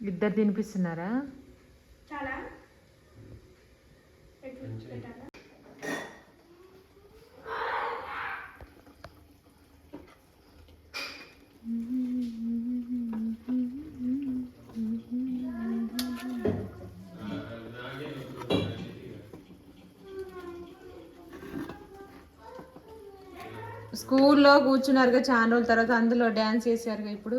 ఇద్దరు తినిపిస్తున్నారా? చాలా? స్కూల్లో కూర్చున్నారుగా చాలా రోజుల తర్వాత అందులో డ్యాన్స్ చేశారుగా ఇప్పుడు?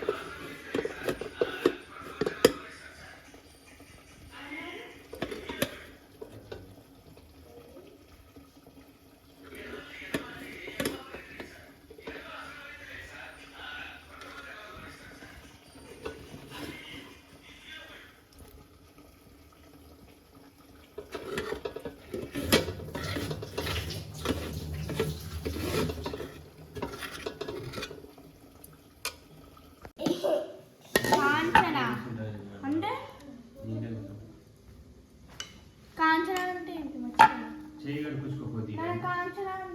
మర్చిపోయాను. చేయి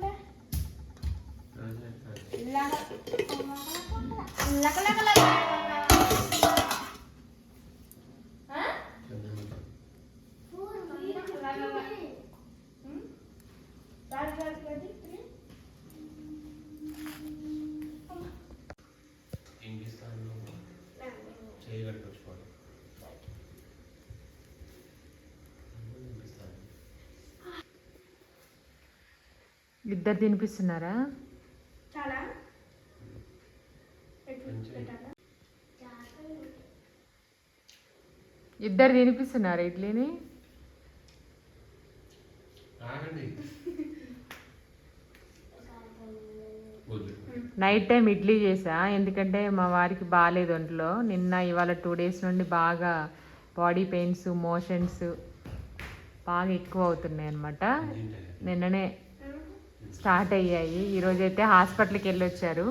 ఇద్దరు తినిపిస్తున్నారా? ఇద్దరు తినిపిస్తున్నారా ఇడ్లీని? నైట్ టైం ఇడ్లీ చేసా ఎందుకంటే మా వారికి బాగాలేదు ఒంట్లో. నిన్న ఇవాళ టూ డేస్ నుండి బాగా బాడీ పెయిన్స్ మోషన్స్ బాగా ఎక్కువ అవుతున్నాయి అనమాట నిన్ననే స్టార్ట్ అయ్యాయి. ఈరోజైతే హాస్పిటల్కి వెళ్ళి వచ్చారు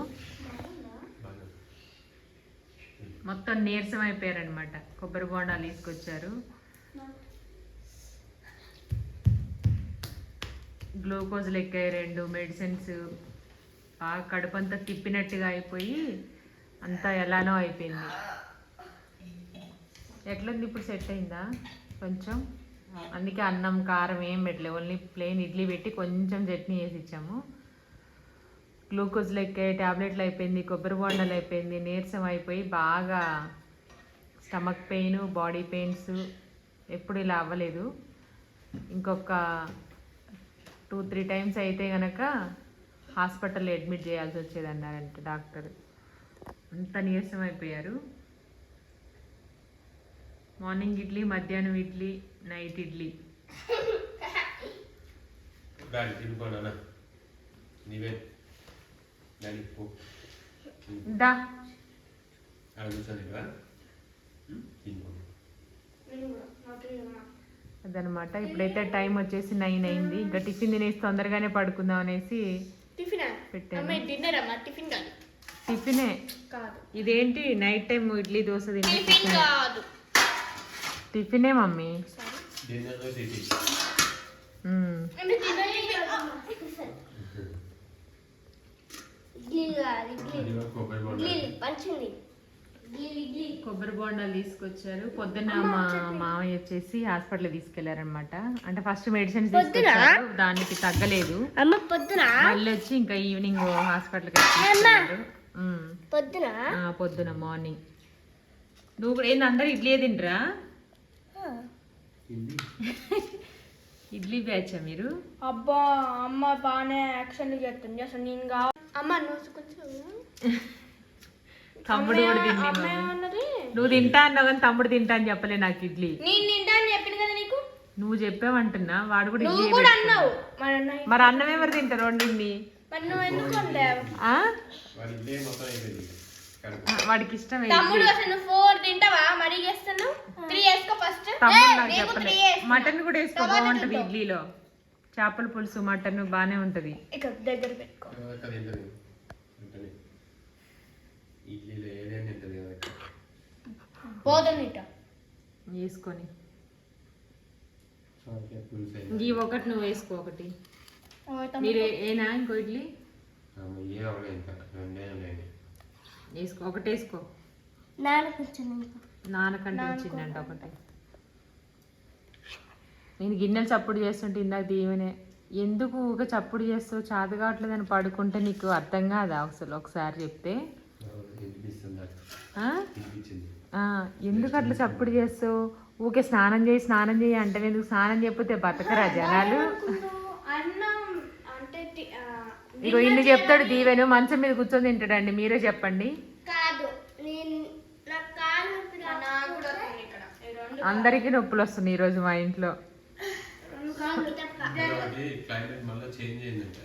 మొత్తం నీరసం అయిపోయారనమాట కొబ్బరి బోండాలు తీసుకొచ్చారు. గ్లూకోజ్లు ఎక్కాయి రెండు మెడిసిన్స్. బాగా కడుపంతా తిప్పినట్టుగా అయిపోయి అంతా ఎలానో అయిపోయింది. ఎట్లుంది ఇప్పుడు సెట్ అయిందా? కొంచెం అందుకే అన్నం కారం ఏం పెట్టలేదు ఓన్లీ ప్లెయిన్ ఇడ్లీ పెట్టి కొంచెం చట్నీ వేసి ఇచ్చాము. గ్లూకోజ్ లెక్క టాబ్లెట్లు అయిపోయింది కొబ్బరి బొండలు అయిపోయింది నీరసం అయిపోయి బాగా స్టమక్ పెయిన్ బాడీ పెయిన్స్ ఎప్పుడు ఇలా అవ్వలేదు. ఇంకొక టూ త్రీ టైమ్స్ అయితే కనుక హాస్పిటల్లో అడ్మిట్ చేయాల్సి వచ్చేది అన్నారంట డాక్టర్. అంత నీరసం అయిపోయారు. మార్నింగ్ ఇడ్లీ మధ్యాహ్నం ఇడ్లీ నైట్ ఇడ్లీ. డాడీ తినుకోనా నీవే. డాడీ పో. దా. తినుకో? అదనమాట. ఇప్పుడైతే టైం వచ్చేసి నైన్ అయింది. ఇంకా టిఫిన్ తినేసి తొందరగానే పడుకుందాం అనేసి టిఫినా? పెట్టాను. టిఫిన్ కాదు. టిఫినే. కాదు. ఇదేంటి? నైట్ టైం ఇడ్లీ దోశ తింటే టిఫిన్ మమ్మీ. కొబ్బరి బోండాలు తీసుకొచ్చారు. పొద్దున్న మా మామయ్య వచ్చేసి హాస్పిటల్ తీసుకెళ్ళారనమాట అంటే ఫస్ట్ మెడిసిన్స్ పొద్దునా? తీసుకొచ్చారు. దానికి తగ్గలేదు. మళ్ళీ వచ్చి ఇంకా ఈవినింగ్ మ్మ్. పొద్దున? ఆ, పొద్దున మార్నింగ్. నువ్వు కూడా ఏంది అందరు ఇడ్లీ తింటరా? ఇడ్లీ. బ్యాచా మీరు? అబ్బా అమ్మ బాగానే యాక్షన్ చేస్తుంది. అసలు నేను కావాలి అమ్మ నువ్వు కొంచెం తమ్ముడు కూడా తిండి నువ్వు తింటా అన్నావు కానీ తమ్ముడు తింటా అని చెప్పలే నాకు ఇడ్లీ. నేను తింటా అని చెప్పిన కదా నీకు? నువ్వు చెప్పావంటున్నా వాడు కూడా ఇడ్లీ కూడా అన్నావు. మరి అన్నం ఎవరు తింటారు వండింది? మరి నువ్వు ఎందుకు వాడికి ఇష్టం తమ్ముడు అసలు ఫోర్ తింటావా? మరి చేస్తున్నావు? త్రీ వేసుకో ఫస్ట్ తమ్ముడు నాకు చెప్పలే. మటన్ కూడా వేసుకో బాగుంటది. ఇడ్లీలో. చేపల పులుసు మటన్ బాగానే ఉంటుంది. ఇక్కడ దగ్గర పెట్టుకో. వేసుకొని. ఈ ఒకటి నువ్వు వేసుకో ఒకటి. మీరు ఏ- ఏనా ఇంకో ఇడ్లీ ఏ అవలే ఇంకా రెండే ఉన్నాయి వేసుకో ఒకటి వేసుకో. ఇంకా. నాన్నకంటే వచ్చిందంట ఒకటి. నేను గిన్నెలు చప్పుడు చేస్తుంటే ఇందాక దీవెనే ఎందుకు ఊక చప్పుడు చేస్తావు? చాత కావట్లేదని పడుకుంటే నీకు అర్థం కాదా? అసలు ఒకసారి చెప్తే. ఎందుకు అట్లా చప్పుడు చేస్తావు? ఊకే స్నానం చేయి స్నానం చేయి అంటే ఎందుకు స్నానం చేయకపోతే బతకరా జనాలు? అన్నం అంటే ఇగో ఇన్ని చెప్తాడు దీవెను మంచం మీద కూర్చొని తింటాడండి మీరే చెప్పండి. కాదు నేను నా కాలు నొప్పి నాకు కూడా వస్తుంది ఇక్కడ. ఈ రెండు అందరికీ నొప్పులు వస్తున్నాయి ఈరోజు మా ఇంట్లో. కాలు తప్ప. అది క్లైమేట్ మళ్ళీ చేంజ్ అయిందంటే.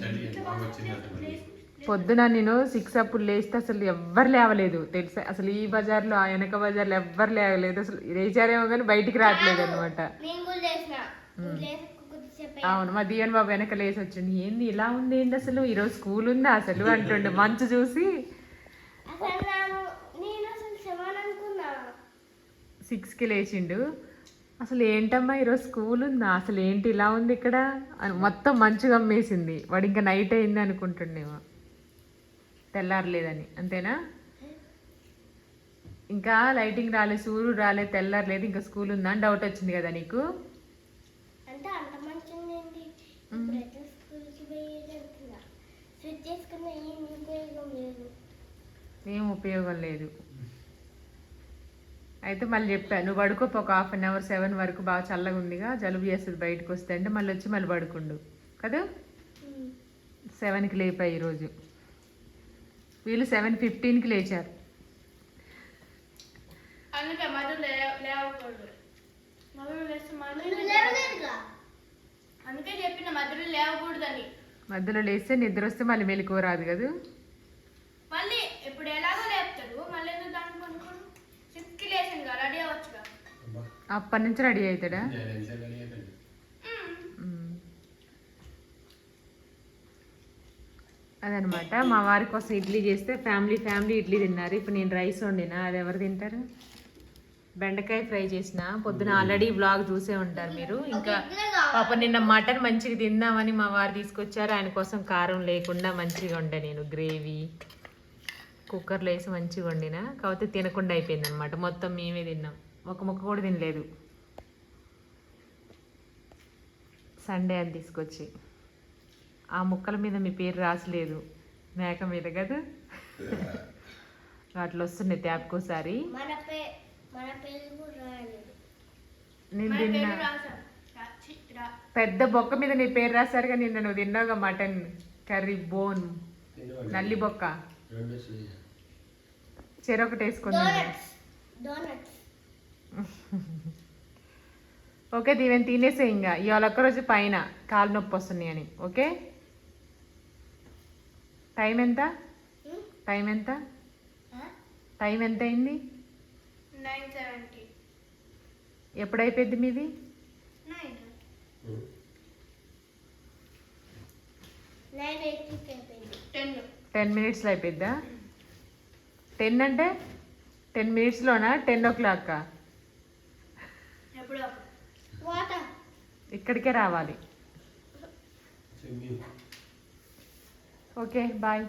చలి బాగా వచ్చిందంట మళ్ళీ. పొద్దున నేను సిక్స్ అప్పుడు లేస్తే అసలు ఎవ్వరు లేవలేదు తెలుసా? అసలు ఈ బజార్లో ఆ వెనక బజార్లో ఎవ్వరు లేవలేదు. అసలు లేచారేమో కానీ బయటికి రావట్లేదు అనమాట నేను కూడా లేచిన. లేచి కొద్దిసేపు అవును మా దీవెన్ బాబు వెనక లేచి వచ్చింది. ఏంది ఇలా ఉంది? ఏంది అసలు? ఈరోజు స్కూల్ ఉందా అసలు? అంటుండే మంచు చూసి. సిక్స్కి లేచిండు. అసలు ఏంటమ్మా ఈరోజు స్కూల్ ఉందా? అసలు ఏంటి ఇలా ఉంది ఇక్కడ? మొత్తం మంచు గమ్మేసింది వాడు ఇంకా నైట్ అయింది అనుకుంటుండేమో. తెల్లారలేదని. అంతేనా? ఇంకా లైటింగ్ రాలేదు సూర్యుడు రాలేదు తెల్లారలేదు ఇంకా స్కూల్ ఉందా అని డౌట్ వచ్చింది కదా నీకు అంటే అంత మంచిగా ఏంటి ఇప్పుడైతే స్కూల్కి పోయేది అంటున్నా స్విచ్ చేసుకున్న ఏం ఉపయోగం లేదు. ఏం ఉపయోగం లేదు అయితే మళ్ళీ చెప్పా నువ్వు పడుకోపో ఒక హాఫ్ అన్ అవర్ సెవెన్ వరకు బాగా చల్లగా ఉందిగా జలుబు చేస్తుంది బయటకు వస్తే అంటే మళ్ళీ వచ్చి మళ్ళీ పడుకుండు. కదా? సెవెన్కి లేపాయి ఈరోజు. వీళ్ళు సెవెన్ ఫిఫ్టీన్కి లేచారు. అందుకే మధు లేవకూడదు. లేస్తే అందుకే చెప్పిన మధులు లేవకూడదని. మధ్యలో లేస్తే నిద్ర వస్తే మళ్ళీ మెలకువ రాదు కదా? మళ్ళీ ఇప్పుడు ఎలాగో లేపుతారు మళ్ళీ ఎందుకు దానికి సిక్స్కి కదా రెడీ అవ్వచ్చుగా. అప్పటి నుంచి రెడీ అవుతాడా. అదనమాట మా వారి కోసం ఇడ్లీ చేస్తే ఫ్యామిలీ ఫ్యామిలీ ఇడ్లీ తిన్నారు. ఇప్పుడు నేను రైస్ వండినా అది ఎవరు తింటారు? బెండకాయ ఫ్రై చేసిన పొద్దున ఆల్రెడీ బ్లాగ్ చూసే ఉంటారు మీరు. ఇంకా పాప నిన్న మటన్ మంచిగా తిందామని మా వారు తీసుకొచ్చారు. ఆయన కోసం కారం లేకుండా మంచిగా వండా నేను. గ్రేవీ కుక్కర్లో వేసి మంచిగా వండిన. కాకపోతే తినకుండా అయిపోయింది అనమాట మొత్తం మేమే తిన్నాం. ఒక ముక్క కూడా తినలేదు. సండే అని తీసుకొచ్చి. ఆ ముక్కల మీద మీ పేరు రాసలేదు. మేక మీద కదా? వాటిలో వస్తున్నాయి తేపకోసారి నేను తిన్నా పెద్ద బొక్క మీద నీ పేరు రాశారుగా నిన్న నువ్వు తిన్నావుగా మటన్ కర్రీ బోన్. నల్లి బొక్క. చెరొకటి వేసుకుంది ఓకే దీవెన్ తినేసే ఇంకా. ఇవాళ ఒక్కరోజు పైన కాలు నొప్పి వస్తున్నాయి అని. ఓకే? టైం ఎంత? టైం ఎంత? టైం ఎంత అయింది? Nine seventy. ఎప్పుడైపోయింది మీది? నైన్. ఉం. నైన్ ఎయిటీకి అయిపోయింది. టెన్. టెన్ మినిట్స్లో అయిపోద్దా టెన్ అంటే టెన్ మినిట్స్లోనా? టెన్ ఓ క్లాక్ ఇక్కడికే రావాలి. Okay bye.